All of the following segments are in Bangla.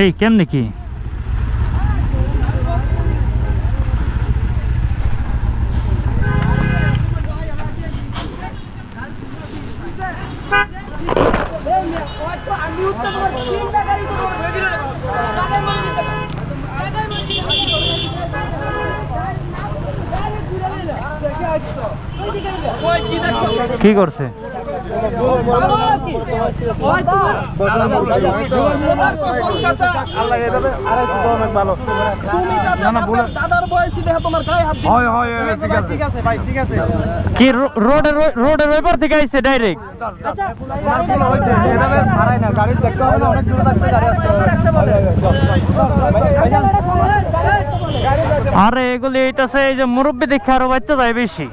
এই কেমনে কি? কি করছে? কি রো- রোডের ওই- রোডের ওইপার থেকে আইছে ডাইরেক্ট আরে এগুলি এইটাছে এই যে মুরব্বী দেখে আরও বাচ্চা যায় বেশি।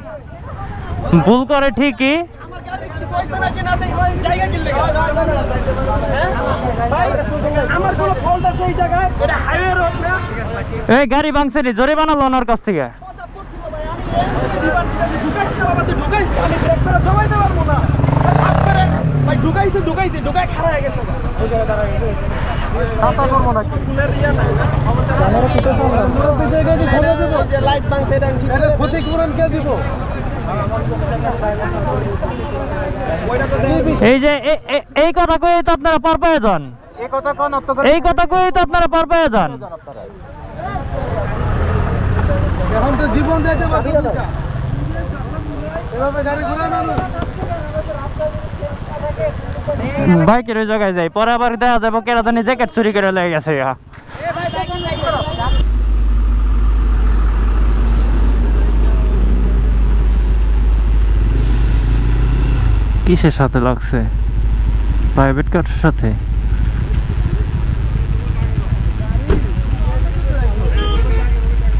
ভুল করে ঠিকই আমার কোনো ফল্ট আছে এই জায়গায়? এটা হাইওয়ে রোড না? এই গাড়ি ভাঙছে নি জোরে বানালো ওনার কাছ থেকে। ঢুকাইছে না ভাই ঢুকাইছে হয়ে গেছে। ক্ষতিপূরণ কে দিব? এই যে এই কথা কই তো আপনারা পার পেয়ে যান। এই কথা কোন অর্থ করে এই কথা কই তো আপনারা পার পেয়ে যান। এখন তো জীবন দিতে পারবে এভাবে গাড়ি ঘোরানো না বাইকের ওই জায়গায় যাই পরে আবার দেখা যাব কেরা জানি জ্যাকেট চুরি করে লেগে গেছে কিসের সাথে লাগছে? প্রাইভেট কার সাথে?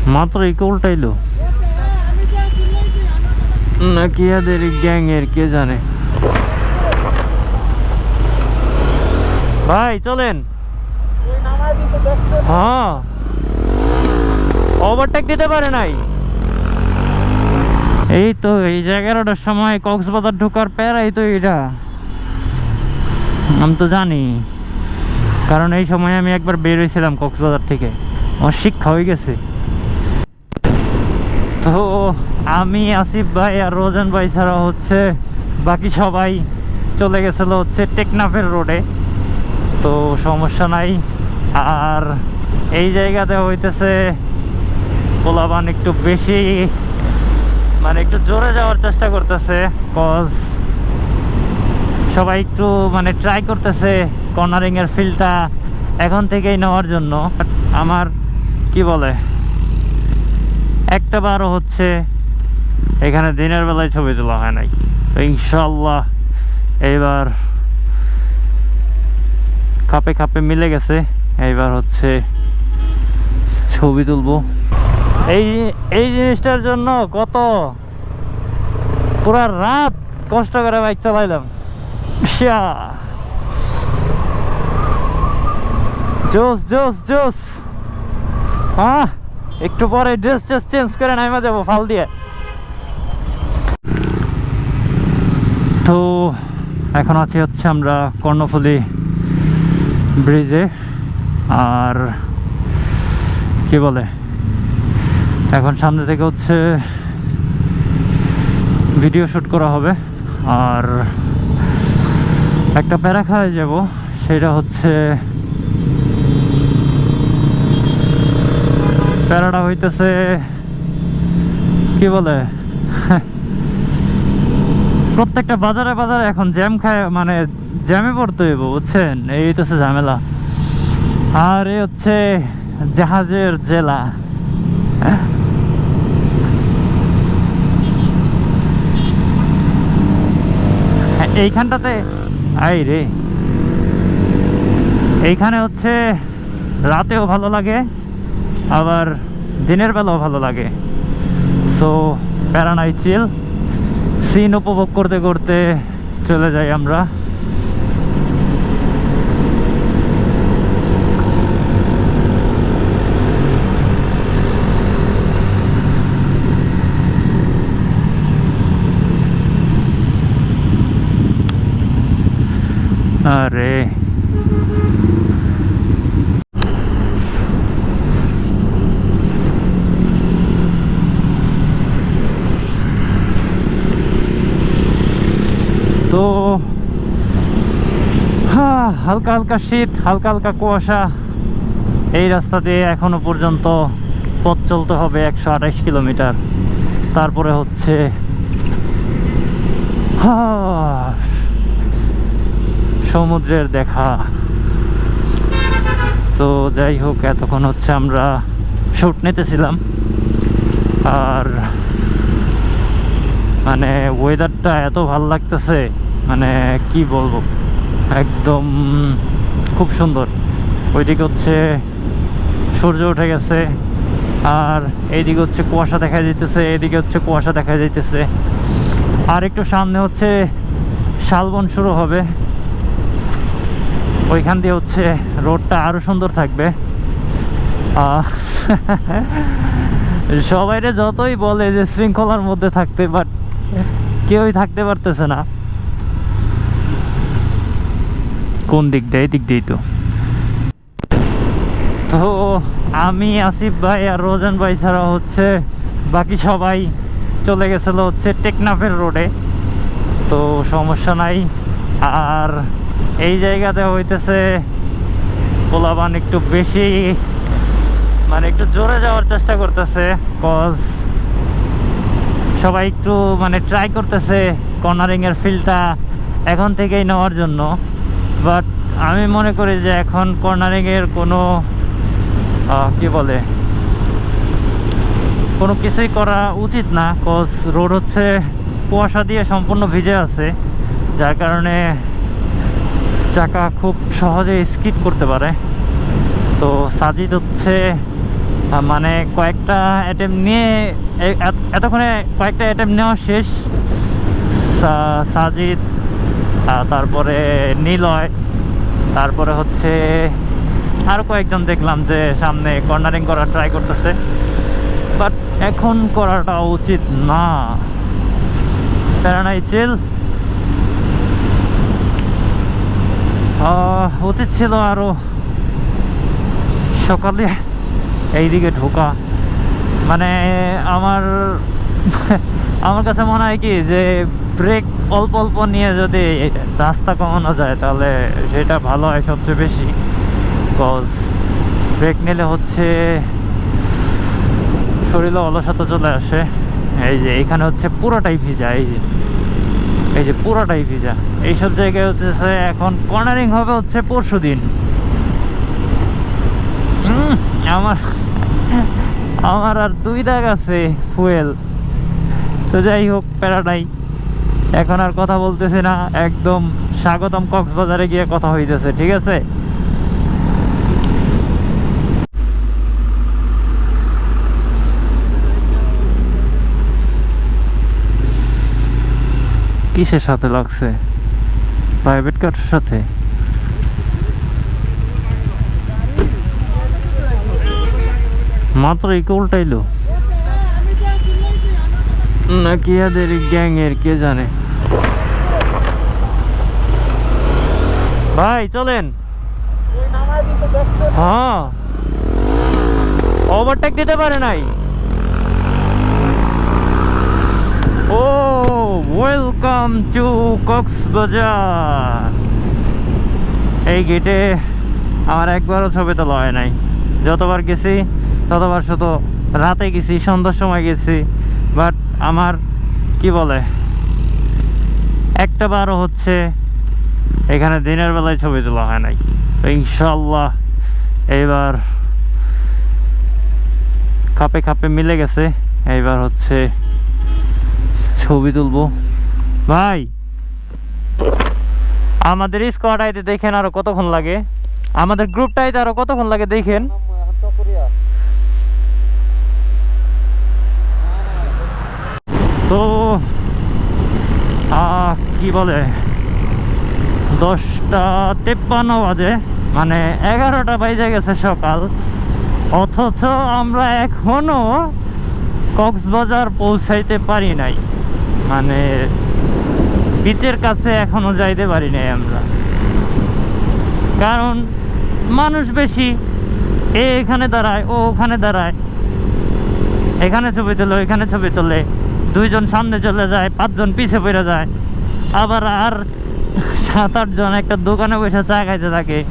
মাত্র এই উল্টাইলো। নাকি এদের গ্যাং এর কে জানে? ভাই, চলেন। হ্যাঁ। ওভারটেক দিতে পারে নাই। এই তো, এই যে এগারোটার সময় কক্সবাজার ঢোকার প্যারাই তো এটা। আমি তো জানি। কারণ এই সময় আমি একবার বের হয়েছিলাম কক্সবাজার থেকে। আমার শিক্ষা হয়ে গেছে। তো আমি আসিফ ভাই আর রোজন ভাই ছাড়া হচ্ছে বাকি সবাই চলে গেছিল হচ্ছে টেকনাফের রোডে। তো সমস্যা নাই। আর এই জায়গাতে হইতেছে পোলাবান একটু বেশি মানে একটু জোরে যাওয়ার চেষ্টা করতেছে কজ সবাই একটু মানে ট্রাই করতেছে কর্নারিং এর ফিলটা এখন থেকেই নেওয়ার জন্য। আমার কি বলে, একটা বারও হচ্ছে এখানে দিনের বেলায় ছবি তোলা হয় নাই। ইনশাল্লাহ এইবার খাপে খাপে মিলে গেছে, এইবার হচ্ছে ছবি তুলবো। এই এই জিনিসটার জন্য কত পুরা রাত কষ্ট করে বাইক চালাইলাম। জোস জোস জোস। হ্যাঁ একটু পরে ড্রেস ট্রেস চেঞ্জ করে নামা যাব ফাল দিয়ে। তো এখন আছি হচ্ছে আমরা কর্ণফুলী ব্রিজে। আর কি বলে? এখন সামনে থেকে হচ্ছে ভিডিও শ্যুট করা হবে। আর একটা প্যারা খাওয়ায় যাব, সেটা হচ্ছে প্যারাটা হইতেছে কি বলে? প্রত্যেকটা বাজারে বাজারে এখন জ্যাম খায় মানে জ্যামে পড়তে হইব, বুঝছেন? এই হইতেছে ঝামেলা। আর এই হচ্ছে জাহাজের জেলা। এইখানটাতে, আই রে। এইখানে হচ্ছে রাতেও ভালো লাগে, আবার দিনের বেলাও ভালো লাগে। সো প্যারানাই চিল সিন উপভোগ করতে করতে চলে যাই আমরা। আরে। তো, হা, হালকা হালকা শীত, হালকা হালকা কুয়াশা, এই রাস্তা দিয়ে এখনও পর্যন্ত পথ চলতে হবে একশো আঠাশ কিলোমিটার। তারপরে হচ্ছে, হা সমুদ্রের দেখা। তো যাই হোক, এতক্ষণ হচ্ছে আমরা শুট নিতেছিলাম। আর মানে ওয়েদারটা এত ভালো লাগতেছে মানে কি বলব? একদম খুব সুন্দর। ওইদিকে হচ্ছে সূর্য উঠে গেছে, আর এইদিকে হচ্ছে কুয়াশা দেখা যাইতেছে এদিকে হচ্ছে কুয়াশা দেখা যাইতেছে। আর একটু সামনে হচ্ছে শালবন শুরু হবে। ওইখান দিয়ে হচ্ছে রোডটা আরও সুন্দর থাকবে। সবাইরে যতই বলে যে শৃঙ্খলার মধ্যে থাকতে, বাট কেউই থাকতে পারতেছে না। কোন দিক দিয়ে? দিক দিয়েই তো। তো আমি আসিফ ভাই আর রোজন ভাই ছাড়া হচ্ছে বাকি সবাই চলে গেছিল হচ্ছে টেকনাফের রোডে। তো সমস্যা নাই। আর এই জায়গাতে হইতেছে পোলাবান একটু বেশি মানে একটু জোরে যাওয়ার চেষ্টা করতেছে কজ সবাই একটু মানে ট্রাই করতেছে কর্নারিং এর ফিলটা এখন থেকেই নেওয়ার জন্য। বাট আমি মনে করি যে এখন কর্নারিংয়ের কোনো কি বলে, কোনো কিছুই করা উচিত না কজ রোড হচ্ছে কুয়াশা দিয়ে সম্পূর্ণ ভিজে আছে। যার কারণে চাকা খুব সহজে স্কিড করতে পারে। তো সাজিদ হচ্ছে মানে কয়েকটা অ্যাটেম্প নিয়ে এত- এতক্ষণে কয়েকটা অ্যাটেম্প নেওয়া শেষ। সাজিদ তারপরে নিলয়, তারপরে হচ্ছে আরও কয়েকজন দেখলাম যে সামনে কর্নারিং করার ট্রাই করতেছে। বাট এখন করাটা উচিত না। প্যারানাই চিল উচিত ছিল আরও সকালে এইদিকে ঢোকা। মানে আমার আমার কাছে মনে হয় কি যে ব্রেক অল্প অল্প নিয়ে যদি রাস্তা কমানো যায় তাহলে সেটা ভালো হয় সবচেয়ে বেশি। কজ ব্রেক নিলে হচ্ছে শরীরে অলসতা চলে আসে। এই যে এখানে হচ্ছে পুরোটাই ভিজা, এই যে। এই যে পুরোটাই ভিজা। এইসব জায়গায় হচ্ছে এখন কর্নারিং হবে হচ্ছে পরশু দিন আমার আমার আর দুই দাগ আছে ফুয়েল। তো যাই হোক প্যারাটাই এখন আর কথা বলতেছি না। একদম স্বাগতম কক্সবাজারে গিয়ে কথা হইতেছে, ঠিক আছে? কিসের সাথে লাগছে? প্রাইভেট কারের সাথে? মাত্র এই উল্টাইলো। নাকি এদের গ্যাং এর কে জানে? ভাই, চলেন। হ্যাঁ। ওভারটেক দিতে পারে নাই ও ওয়েলকাম টু কক্সবাজার এই গেটে আমার একবারও ছবি তোলা হয় নাই। যতবার গেছি, ততবার শুধু রাতে গেছি, সন্ধ্যার সময় গেছি। বাট আমার, কি বলে, একটা বারও হচ্ছে এখানে দিনের বেলায় ছবি তোলা হয় নাই। ইনশাল্লাহ এইবার খাপে খাপে মিলে গেছে। এইবার হচ্ছে ছবি তুলবো। ভাই, আমাদের স্কোয়াড আইতে দেখেন আরও কতক্ষণ লাগে? আমাদের গ্রুপটা আইতে আরও কতক্ষণ লাগে দেখেন? তো কি বলে? দশটা তেপ্পান্ন বাজে মানে এগারোটা বাজে গেছে সকাল। অথচ আমরা এখনও কক্সবাজার পৌঁছাইতে পারি নাই। মানে বিচের কাছে এখনও যাইতে পারি নাই আমরা। কারণ মানুষ বেশি, এ এখানে দাঁড়ায়, ও ওখানে দাঁড়ায়। এখানে ছবি তোলে, ওইখানে ছবি তোলে। দুইজন সামনে চলে যায়, পাঁচজন পিছে পড়ে যায়। আবার আর সাত আটজন একটা দোকানে বসে চা খাইতে থাকে।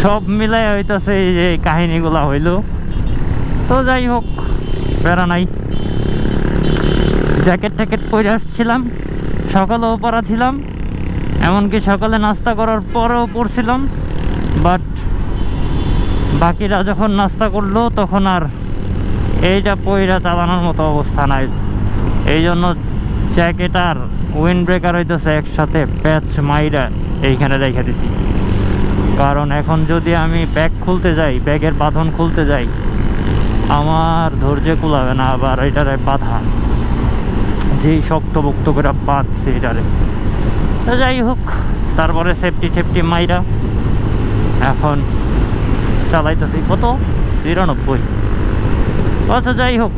সব মিলাই হইতাছে এই যে কাহিনীগুলা হইল। তো যাই হোক, বেড়া নাই। জ্যাকেট ট্যাকেট পরে আসছিলাম। সকালেও পরা ছিলাম, এমনকি সকালে নাস্তা করার পরেও পড়ছিলাম বাট বাকিরা যখন নাস্তা করল তখন আর এইটা পইরা চালানোর মতো অবস্থা নাই। এই জন্য জ্যাকেট আর উইন্ড ব্রেকার হইতেছে একসাথে প্যাচ মাইরা এইখানে রেখে দিছি। কারণ এখন যদি আমি ব্যাগ খুলতে যাই ব্যাগের বাঁধন খুলতে যাই, আমার ধৈর্য কুলাবে না, আবার এটারে বাধা। যেই শক্ত বক্ত করে বাঁধছে এটারে যাই হোক, তারপরে সেফটি টেফটি মাইরা এখন চালাইতেছি। কত? তিরানব্বই। আচ্ছা যাই হোক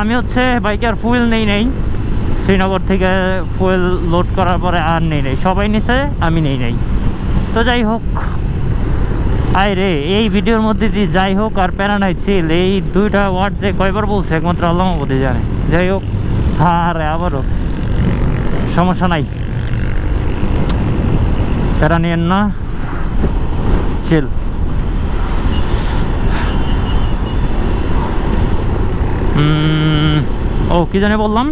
আমি হচ্ছে বাইকে আর ফুয়েল নেই নেই। শ্রীনগর থেকে ফুয়েল লোড করার পরে আর নেই নেই। সবাই নিছে, আমি নেই নেই। তো যাই হোক আয় রে এই ভিডিওর মধ্যে দিয়ে যাই হোক আর প্যারা নাই ছিল। এই দুইটা ওয়ার্ড যে কয়বার বলছে একমাত্র আল্লাহ জানে। যাই হোক হ্যাঁ রে আবারও। সমস্যা নাই। প্যারা নিয়েন না। চিল ও, কি জানি বললাম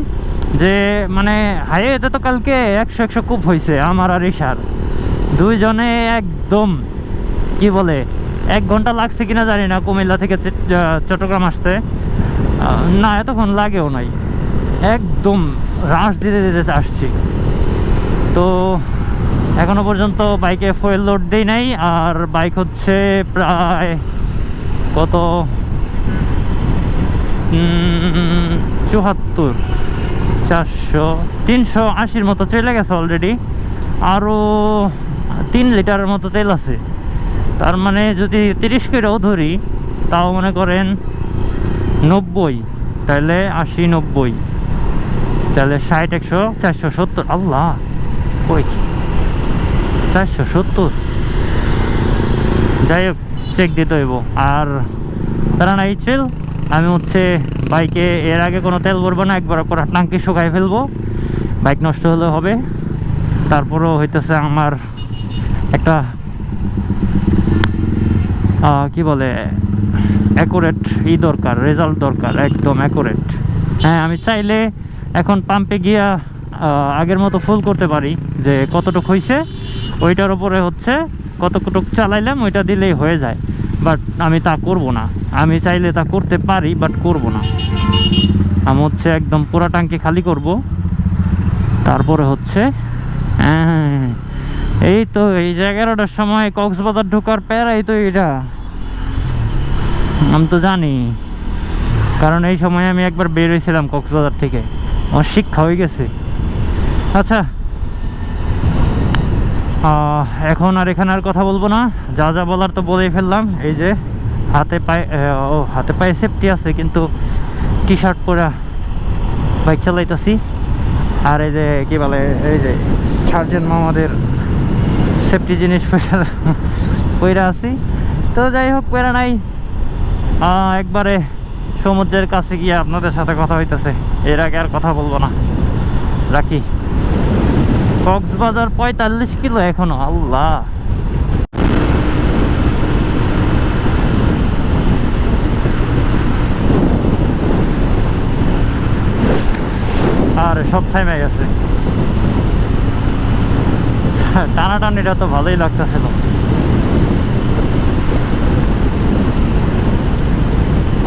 যে মানে হাইওয়েতে তো কালকে একশো একশো কূপ হয়েছে আমার আর ইশার দুইজনে একদম, কি বলে, এক ঘণ্টা লাগছে কিনা জানি না, কুমিল্লা থেকে চট্টগ্রাম আসতে। না, এতক্ষণ লাগেও নাই। একদম রাশ দিতে দিতে আসছি। তো এখনও পর্যন্ত বাইকে ফুয়েল লোড দেই নাই, আর বাইক হচ্ছে প্রায় কত? চুহাত্তর চারশো, তিনশো আশির মতো চলে গেছে অলরেডি আরও তিন লিটারের মতো তেল আছে। তার মানে যদি তিরিশ কিলোও ধরি, তাও মনে করেন নব্বই, তাহলে আশি নব্বই। তাহলে ষাট, একশো, চারশো সত্তর। আল্লাহ কইছি চারশো সত্তর। যাই হোক চেক দিতে হইব। আর তারা নাই ছিল আমি হচ্ছে বাইকে এর আগে কোনো তেল ভরবো না একবার পর টাঙ্কি শুকাই ফেলব। বাইক নষ্ট হলে হবে। তারপরও হইতেছে আমার একটা কি বলে অ্যাকুরেট ই দরকার রেজাল্ট দরকার, একদম অ্যাকুরেট হ্যাঁ আমি চাইলে এখন পাম্পে গিয়া আগের মতো ফুল করতে পারি যে কতটুক হয়েছে ওইটার উপরে হচ্ছে কতটুক চালাইলাম ওইটা দিলেই হয়ে যায়। বাট আমি তা করব না। আমি চাইলে তা করতে পারি বাট করব না। আমি হচ্ছে একদম পুরা টাঙ্কি খালি করব। তারপরে হচ্ছে হ্যাঁ, এই তো এই যে এগারোটার সময় কক্সবাজার ঢোকার প্যারাই তো এটা আমি তো জানি। কারণ এই সময় আমি একবার বের হয়েছিলাম কক্সবাজার থেকে। শিক্ষা হয়ে গেছে। আচ্ছা। এখন আর এখানে আর কথা বলব না। যা যা বলার তো বলেই ফেললাম। এই যে হাতে পায়ে ও, হাতে পায়ে সেফটি আছে, কিন্তু টি শার্ট পরা বাইক চালাইতেছি। আর এই যে, কি বলে, এই যে সার্জেন্ট মামাদের সেফটি জিনিস পয়রা আছি। তো যাই হোক পয়রা নাই। একবারে সমুদ্রের কাছে গিয়ে আপনাদের সাথে কথা হইতেছে। এর আগে আর কথা বলব না। রাখি। কক্সবাজার পঁয়তাল্লিশ কিলো এখনও, আল্লাহ। আর সব থাইমে গেছে। টানাটানিটা তো ভালোই লাগতেছিল।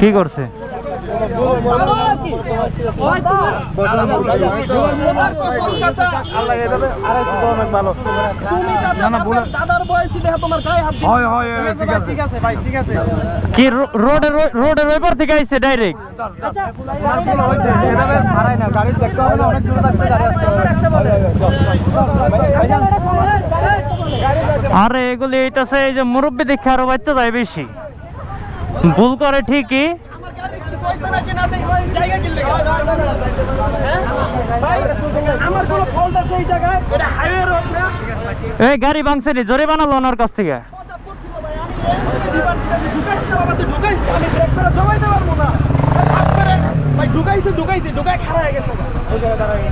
হবে করছে? আসতে হবে ভাইজান, আরে এগুলি এইটাছে এই যে মুরব্বী দেখে আরও বাচ্চা যায় বেশি। ভুল করে ঠিকই। এই গাড়ি ভাঙছে নি জোরে বানালো ওনার কাছ থেকে। ঢুকাইছে ঢুকাইছে ঢুকাই হয়ে গেছে ওই জায়গায় দাঁড়াই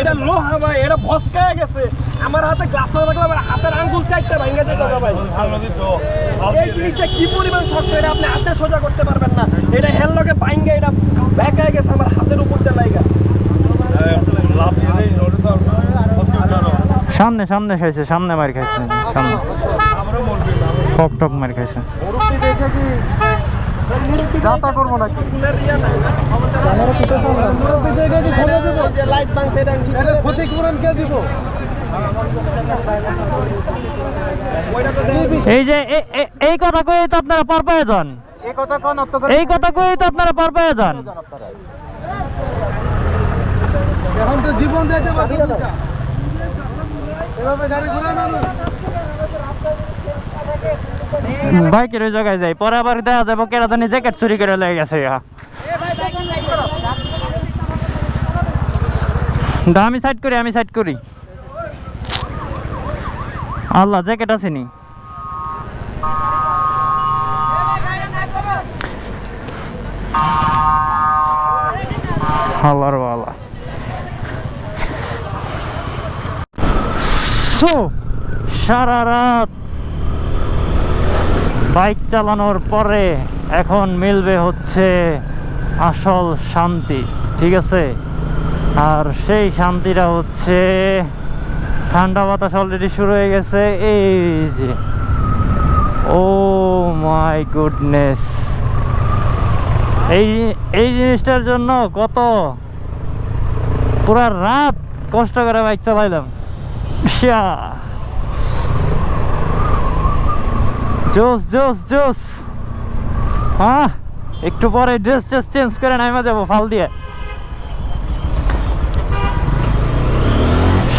এটা লোহা ভাই এটা ভসকায় গেছে আমার হাতে গ্লাস না থাকলে আমার হাতের আঙ্গুল চারটা ভাঙা যেত না ভাই। এই জিনিসটা কি পরিমাণ শক্ত এটা আপনি হাতে সোজা করতে পারবেন না। এটা হেল লগে ভাঙ্গে এটা গেছে আমার হাতের উপর দিয়ে লাইগা। সামনে সামনে খাইছে সামনে মার খাইছে সামনে। টক টক মার খাইছে। মুরব্বি দেখে কি যাতা করব নাকি? ফুলের নাই দেখে কি ছেড়ে দেবো? লাইট ভাঙছে এটা ক্ষতিপূরণ কে দিব? এই যে এই কথা কয়ে তো আপনারা পার পায়ে যান। এই কথা কোন অর্থ করে এই কথা কয়ে তো আপনারা পার পায়ে যান। এখন তো জীবন দিতে পারব না। এভাবে গাড়ি ঘোরানো না বাইকের ওই জায়গায় যাই পরে আবার দেখা যাব কেরাদানি জ্যাকেট চুরি করে লেগে গেছে ইহা। আমি সাইড করি আমি সাইড করি। আল্লাহ জ্যাকেট আছে নি আল্লাহর আল্লাহ সারা রাত বাইক চালানোর পরে এখন মিলবে হচ্ছে আসল শান্তি, ঠিক আছে? আর সেই শান্তিটা হচ্ছে ঠান্ডা বাতাস অলরেডি শুরু হয়ে গেছে, এই যে। ও মাই গুডনেস এই এই জিনিসটার জন্য কত, পুরা রাত কষ্ট করে বাইক চালাইলাম। জোস জোস জোস। হ্যাঁ একটু পরে ড্রেস ট্রেস চেঞ্জ করে নামা যাব, ফাল দিয়ে।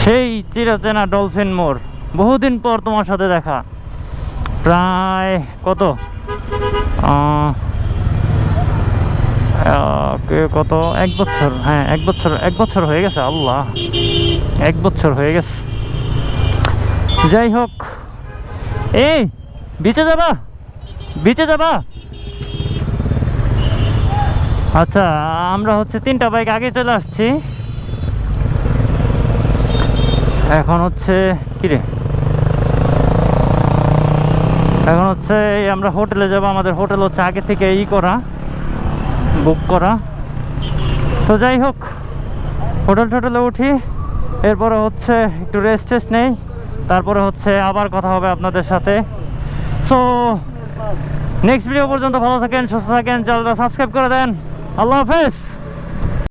সেই চিরচেনা ডলফিন মোর বহুদিন পর তোমার সাথে দেখা। প্রায় কত? কত? এক বছর। হ্যাঁ এক বছর এক বছর হয়ে গেছে, আল্লাহ। এক বছর হয়ে গেছে। যাই হোক। এই, বিচে যাবা? বিচে যাবা? আচ্ছা আমরা হচ্ছে তিনটা বাইক আগে চলে আসছি। এখন হচ্ছে কিরে? এখন হচ্ছে আমরা হোটেলে যাব, আমাদের হোটেল হচ্ছে আগে থেকে ই করা বুক করা। তো যাই হোক, হোটেল টোটেলে উঠি, এরপরে হচ্ছে একটু রেস্ট টেস্ট নেই, তারপরে হচ্ছে আবার কথা হবে আপনাদের সাথে। সো নেক্সট ভিডিও পর্যন্ত ভালো থাকেন, সুস্থ থাকেন, চ্যানেলটা সাবস্ক্রাইব করে দেন। আল্লাহ হাফেজ!